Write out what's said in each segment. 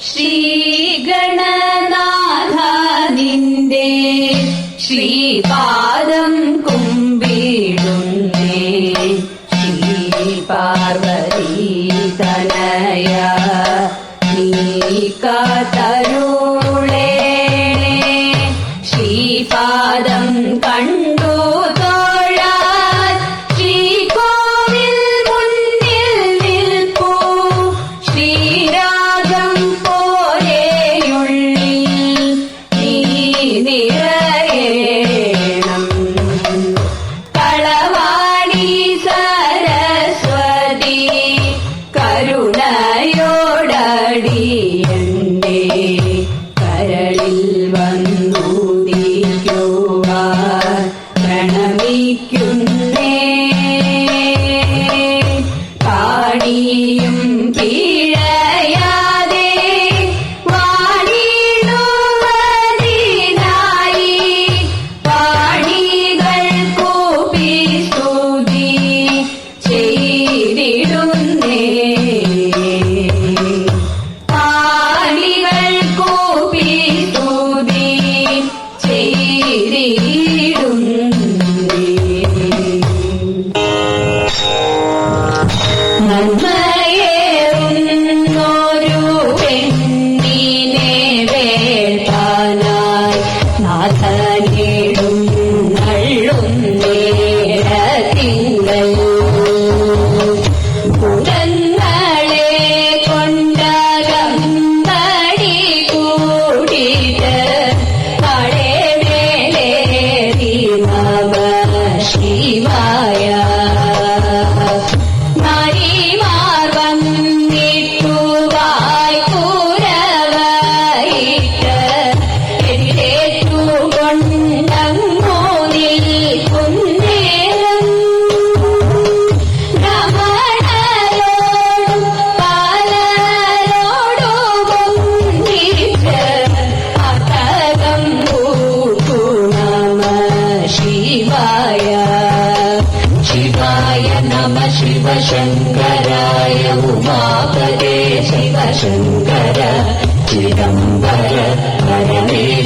ശ്രീഗണനാഥ നിന്റെ ശ്രീപാദം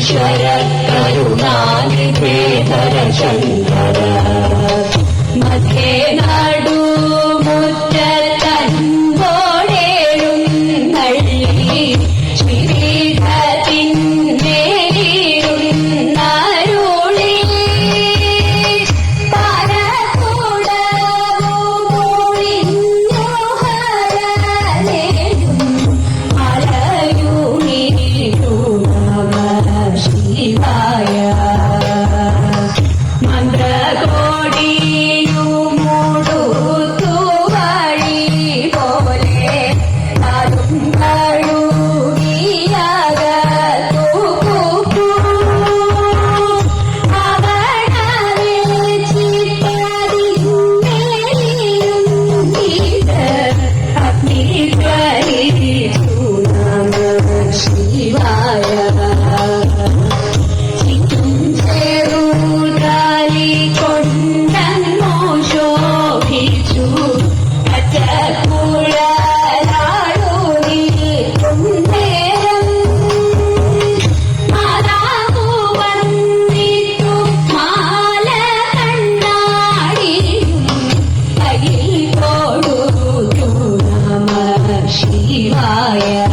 പരമേശ്വര കരുണാനിധേ ഹര ശങ്കര മധ്യേ നടു yeah.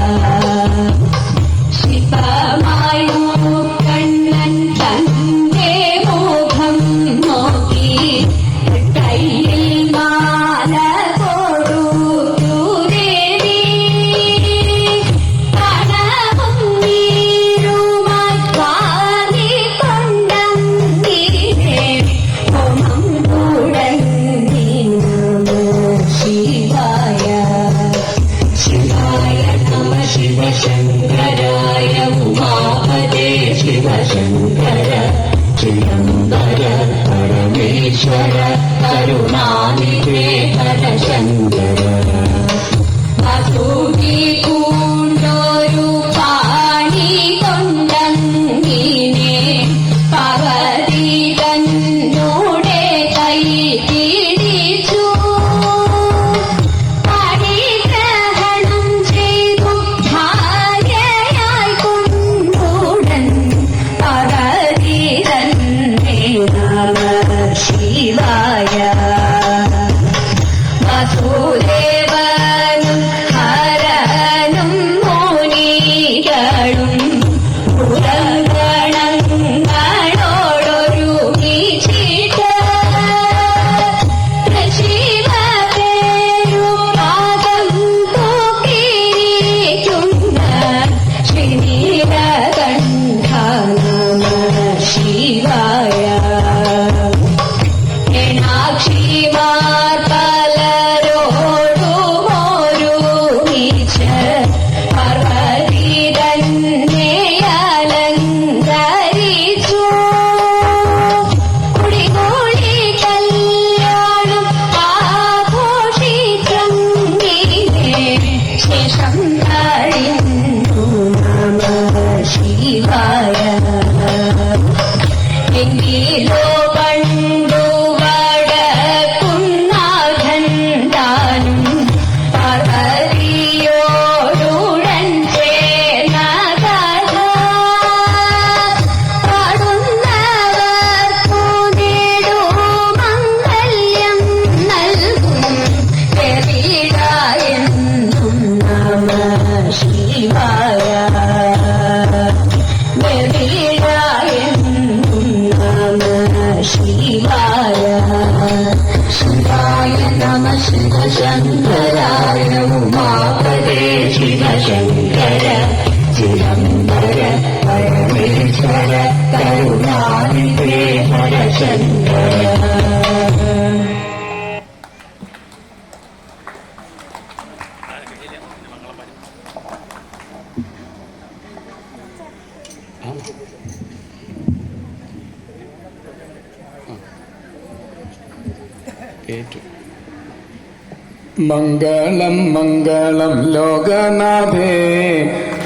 മംഗളം മംഗളം ലോകനാഥേ.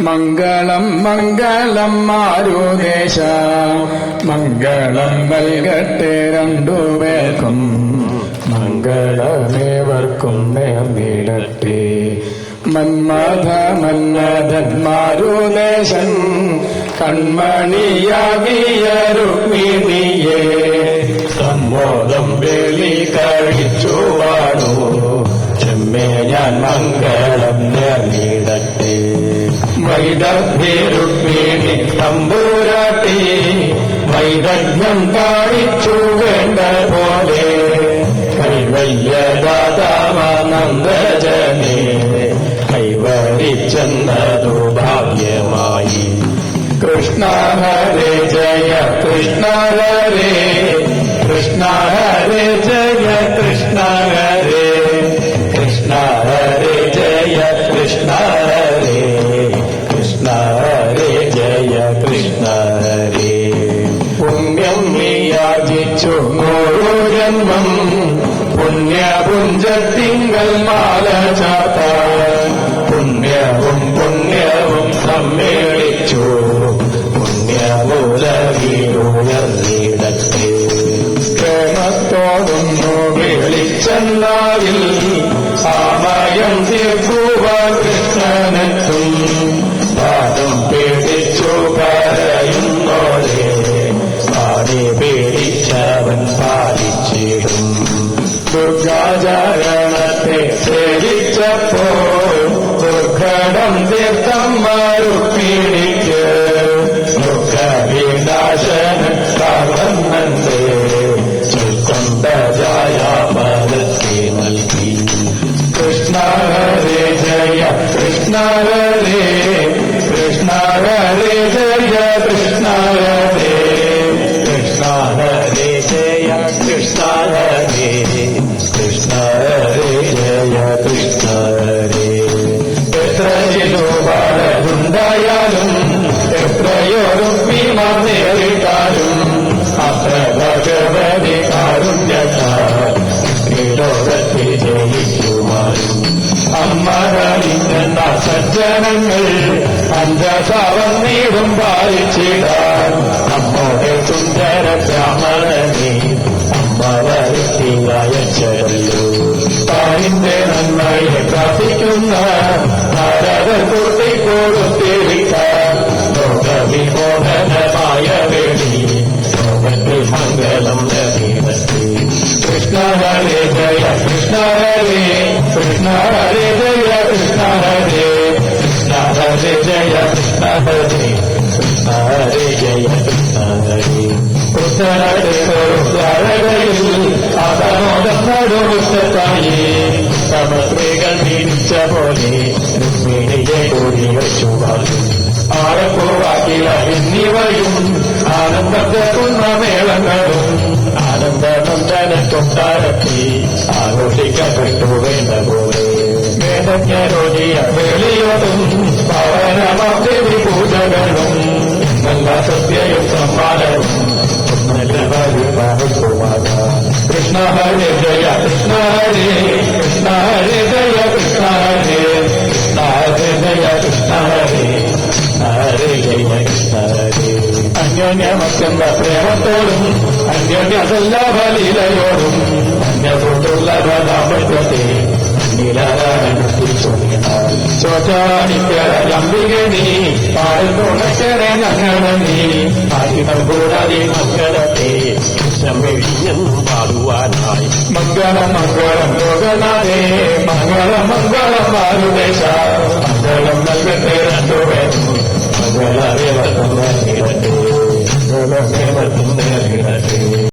മംഗളം മംഗളം മാരുദേശ മംഗളം നൽകട്ടെ രണ്ടു പേർക്കും മംഗളമേവർക്കും നേർന്നിടട്ടെ മന്മഥ മന്മഥൻ മാരുദേശൻ കൺമണിയാകിയ സമ്മോദം വേലി കഴിച്ചു ഞാൻ മംഗളം നേർന്നിടട്ടെ. വൈദഗ്ധ്യ രുക്മിണി തമ്പൂരാട്ടി വൈദഗ്ധ്യം കാണിച്ചു വേണ്ട പോലെ. കൈവല്യദാതാവാനന്ദജനെ കൈവരിച്ചെന്നതു ഭാഗ്യമായി. കൃഷ്ണ ഹരേ ജയ കൃഷ്ണ ഹരേ കൃഷ്ണ ഹരേ ജയ കൃഷ്ണ ഹരേ പുണ്യം യാചിച്ചു നൂറു ജന്മം പുണ്യപുഞ്ചത്തിങ്കൽ മാല ചാത്താൻ. പുണ്യവും പുണ്യവും സമ്മേളിച്ചു. പുണ്യമുലകിലുയർന്നിടത്തെ പ്രേമത്തോടൊന്നു വിളിച്ചെന്നാവിൽ. സമയം തീർക്കുവാൻ കൃഷ്ണനെത്തും പാലിച്ചിടാൻ നമ്മോടെ സുന്ദര ബ്രാഹ്മണനെ അമ്മ വരുത്തിയച്ചല്ലോ താനിന്റെ നന്മയെ പ്രാർത്ഥിക്കുന്ന ഭാരത കുട്ടി കൊടുത്തിരിക്കാൻ ലോകവിമോഹനമായ വേണ്ടി ലോകത്തിൽ മംഗളം നദീമത്തി കൃഷ്ണ ഹരേ ജയ കൃഷ്ണ ഹരേ കൃഷ്ണ ഹരേ ജയ കൃഷ്ണ ഹരേ കൃഷ്ണ ഹരേ ജയ കൃഷ്ണ ഹരേ ഹരേ ജയ കൃഷ്ണ ഹരേ ദ്വാരകയിൽ ആദമോദം നടുമുറ്റത്തായി സമസ്ത്രീകൾ തിരിച്ച പോലെ രുക്മിണിയെ കൂടി വെച്ചു വാങ്ങി ആഴപ്പൂവാക്കില എന്നിവയും ആനന്ദത്തെ കുന്നമേളങ്ങളും ആനന്ദനന്ദന കൊട്ടാരത്തി ആഘോഷിക്കപ്പെട്ടു വേണ്ട പോലെ വേദജ്ഞരോജിയ വെളിയോടും പവനമദേവി പൂജകളും സത്യയും സമ്മാനവും കൃഷ്ണ ഹരേ ജയ കൃഷ്ണ ഹരേ കൃഷ്ണ ഹരേ ജയ കൃഷ്ണ ഹരേ കൃഷ്ണ ഹരേ ജയ കൃഷ്ണ ഹരേ ഹരേ ജയ കൃഷ്ണ ഹരേ അന്യോന്യമത്യന്ത പ്രേമത്തോടും അന്യോന്യസല്ലാഭലീലയോടും അന്യതൊണ്ടുള്ള ദാമ്പത്യത്തെ ചോറ്റാനിക്കലംബിക നീ പാടുണക്കരെ നഗണ നീ ആയുധം കൂടാതെ മക്കളത്തെ കൃഷ്ണം വെഴിയെന്നും പാടുവാനായി മംഗളം മംഗളം ലോകനാഥേ മംഗളം മംഗളം മാരുദേശ മംഗളം നൽകട്ടെ രണ്ടുപേരും മംഗളമേ വർത്തം നേരിടട്ടെ മംഗളമേ വർത്തം നേരിടട്ടെ